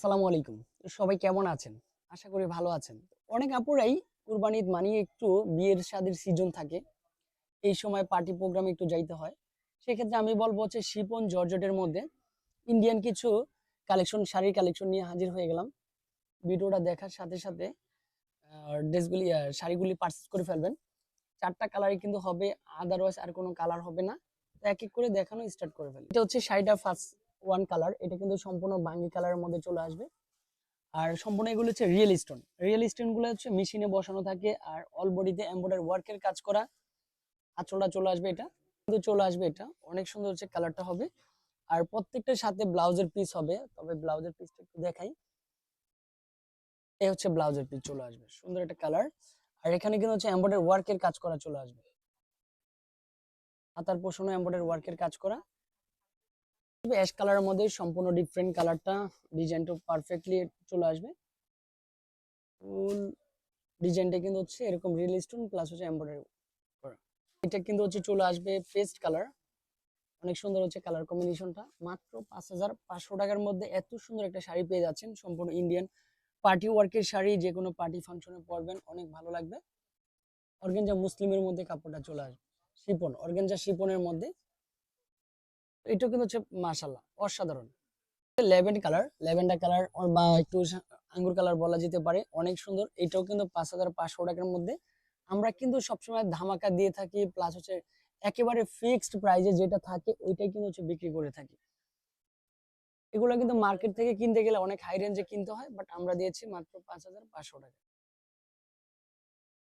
আসসালামু আলাইকুম। সবাই কেমন আছেন? আশা করি ভালো আছেন। অনেক আপুরাই কুরবানি ঈদ মানিয়ে একটু বিয়ের শাদির সিজন থাকে। এই সময় পার্টি প্রোগ্রামে একটু যাইতে হয়। সেক্ষেত্রে আমি বলব হচ্ছে শিপন জর্জেটের মধ্যে ইন্ডিয়ান কিছু কালেকশন শাড়ির কালেকশন নিয়ে হাজির হয়ে গেলাম। ভিডিওটা দেখার সাথে সাথে ড্রেসগুলি শাড়িগুলি পারচেস করে ফেলবেন। চারটা কালারই কিন্তু হবে আদারওয়াইজ আর কোনো কালার হবে না। এক এক করে দেখানো স্টার্ট করে ফেলি। এটা হচ্ছে শাড়িটা ফার্স্ট ওয়ান কালার এটা কিন্তু সম্পূর্ণ বাঙ্গি কালারের মধ্যে চলে আসবে। আর সম্পূর্ণ এগুলো হচ্ছে রিয়েল স্টোন রিয়েল স্টোনগুলো হচ্ছে মেশিনে বসানো থাকে আর অল বডিতে এমব্রয়ডারি ওয়ার্কের কাজ করা আঁচলটা চলে আসবে এটা। কিন্তু চলে আসবে এটা। অনেক সুন্দর হচ্ছে কালারটা হবে। আর প্রত্যেকটার সাথে ব্লাউজের পিস হবে। তবে ব্লাউজের পিসটা একটু দেখাই। এই হচ্ছে ব্লাউজের পিস চলে আসবে। সুন্দর একটা কালার আর এখানে কিন্তু হচ্ছে এমব্রয়ডারি ওয়ার্কের কাজ করা চলে আসবে। হাতার পোষণও এমব্রয়ডারি ওয়ার্কের কাজ করা। অ্যাশ কালারের মধ্যে সম্পূর্ণ ডিফারেন্ট কালারটা ডিজাইনটা পারফেক্টলি চলে আসবে। ফুল ডিজাইনটা কিন্তু হচ্ছে এরকম রিয়েল স্টোন প্লাস হচ্ছে এমব্রয়ডারি এটা কিন্তু হচ্ছে চলে আসবে পেস্ট কালার অনেক সুন্দর হচ্ছে কালার কম্বিনেশনটা মাত্র পাঁচ হাজার পাঁচশো টাকার মধ্যে এত সুন্দর একটা শাড়ি পেয়ে যাচ্ছেন। সম্পূর্ণ ইন্ডিয়ান পার্টি ওয়ার্কের শাড়ি, যে কোনো পার্টি ফাংশনে পরবেন, অনেক ভালো লাগবে। অর্গেঞ্জা মুসলিমের মধ্যে কাপড়টা চলে আসবে শিপন। অর্গেঞ্জা শিপনের মধ্যে এটা কিন্তু হচ্ছে মাশাল্লাহ অসাধারণ। ল্যাভেন্ড কালার, ল্যাভেন্ডার কালার বা একটু আঙ্গুর কালার বলা যেতে পারে, অনেক সুন্দর। এটাও কিন্তু পাঁচ হাজার পাঁচশো টাকার মধ্যে। আমরা কিন্তু সবসময় ধামাকা দিয়ে থাকি প্লাস হচ্ছে একেবারে ফিক্সড প্রাইজে যেটা থাকে, ওইটাই কিন্তু হচ্ছে বিক্রি করে থাকি। এগুলো কিন্তু মার্কেট থেকে কিনতে গেলে অনেক হাই রেঞ্জে কিনতে হয় বাট আমরা দিয়েছি মাত্র পাঁচ হাজার পাঁচশো টাকা।